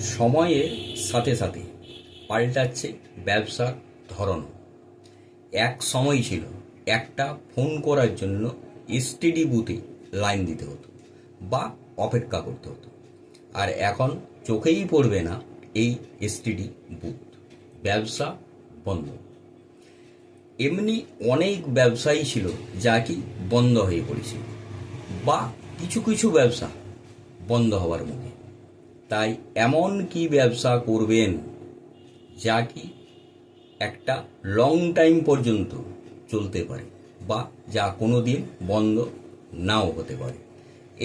সময়ের সাথে সাথে পাল্টাচ্ছে ব্যবসার ধরন। এক সময় ছিল একটা ফোন করার জন্য এসটিডি বুথে লাইন দিতে হতো বা অপেক্ষা করতে হতো। আর এখন চোখেই পড়বে না এই এসটিডি বুথ ব্যবসা বন্ধ। এমনি অনেক ব্যবসায়ী ছিল যা কি বন্ধ হয়ে পড়েছিল বা কিছু কিছু ব্যবসা বন্ধ হওয়ার মুখে। তাই এমন কি ব্যবসা করবেন যা কি একটা লং টাইম পর্যন্ত চলতে পারে বা যা কোনো দিন বন্ধ নাও হতে পারে?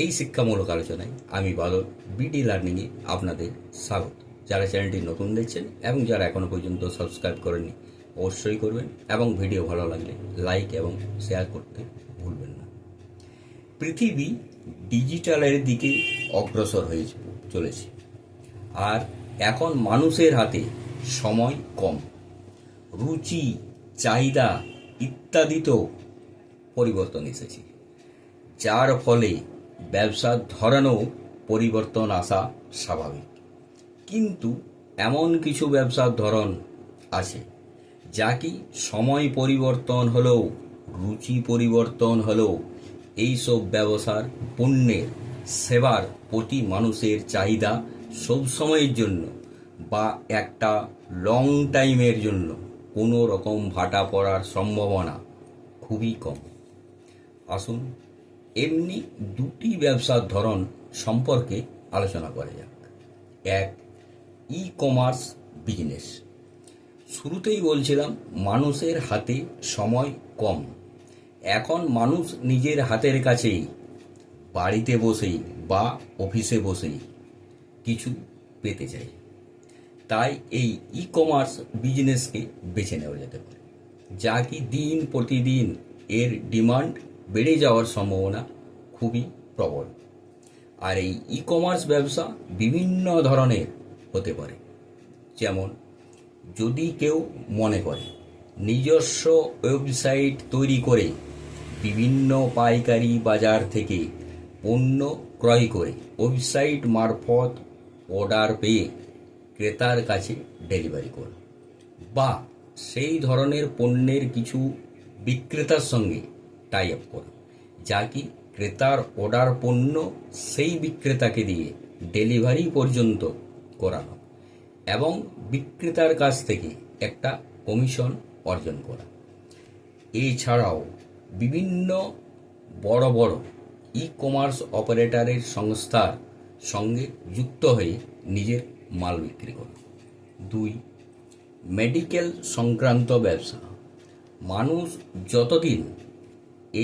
এই শিক্ষামূলক আলোচনায় আমি বাদল বিডি লার্নিংয়ে আপনাদের স্বাগত। যারা চ্যানেলটি নতুন দেখছেন এবং যারা এখনও পর্যন্ত সাবস্ক্রাইব করেননি, অবশ্যই করবেন এবং ভিডিও ভালো লাগলে লাইক এবং শেয়ার করতে ভুলবেন না। পৃথিবী ডিজিটালের দিকে অগ্রসর হয়ে চলেছে। আর এখন মানুষের হাতে সময় কম। রুচি, চাহিদা ইত্যাদিতেও পরিবর্তন এসেছে। যার ফলে ব্যবসার ধরনেও পরিবর্তন আসা স্বাভাবিক। কিন্তু এমন কিছু ব্যবসার ধরন আছে, যা কি সময় পরিবর্তন হলেও, রুচি পরিবর্তন হলেও এইসব ব্যবসার পণ্যের সেবার প্রতি মানুষের চাহিদা সবসময়ের জন্য বা একটা লং টাইমের জন্য কোনো রকম ভাটা পড়ার সম্ভাবনা খুবই কম। আসুন এমনি দুটি ব্যবসার ধরন সম্পর্কে আলোচনা করা যাক। এক ই কমার্স বিজনেস শুরুতেই বলছিলাম, মানুষের হাতে সময় কম। এখন মানুষ নিজের হাতের কাছেই, বাড়িতে বসেই বা অফিসে বসেই কিছু পেতে চাই। তাই এই ই কমার্স বিজনেসকে বেছে নেওয়া যেতে পারে যা কি দিন প্রতিদিন এর ডিমান্ড বেড়ে যাওয়ার সম্ভাবনা খুবই প্রবল। আর এই ই কমার্স ব্যবসা বিভিন্ন ধরনের হতে পারে। যেমন, যদি কেউ মনে করে, নিজস্ব ওয়েবসাইট তৈরি করে, বিভিন্ন পাইকারি বাজার থেকে পণ্য ক্রয় করে ওয়েবসাইট মারফত অর্ডার পেয়ে ক্রেতার কাছে ডেলিভারি করা বা সেই ধরনের পণ্যের কিছু বিক্রেতার সঙ্গে টাই আপ করা যা কি ক্রেতার অর্ডার পণ্য সেই বিক্রেতাকে দিয়ে ডেলিভারি পর্যন্ত করানো এবং বিক্রেতার কাছ থেকে একটা কমিশন অর্জন করা। এছাড়াও বিভিন্ন বড় বড় ই কমার্স অপারেটরের সংস্থার সঙ্গে যুক্ত হয়ে নিজের মাল বিক্রি করা দুই মেডিকেল সংক্রান্ত ব্যবসা। মানুষ যতদিন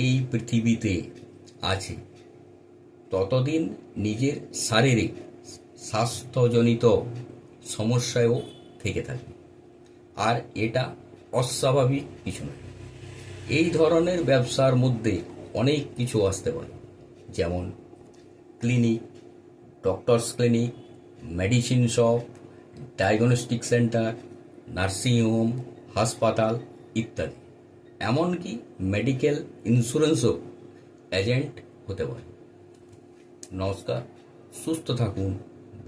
এই পৃথিবীতে আছে, ততদিন নিজের শারীরিক স্বাস্থ্যজনিত সমস্যায়ও থেকে থাকে আর এটা অস্বাভাবিক কিছু নয়। এই ধরনের ব্যবসার মধ্যে অনেক কিছু আসতে পারে, যেমন clinic doctors clinic medicine shop diagnostic centre nursing home হাসপাতাল ইত্যাদি। এমনকি মেডিকেল ইন্স্যুরেন্সও এজেন্ট হতে পারে। নমস্কার, সুস্থ থাকুন,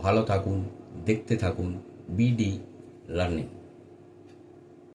ভালো থাকুন, দেখতে থাকুন বিডি লার্নিং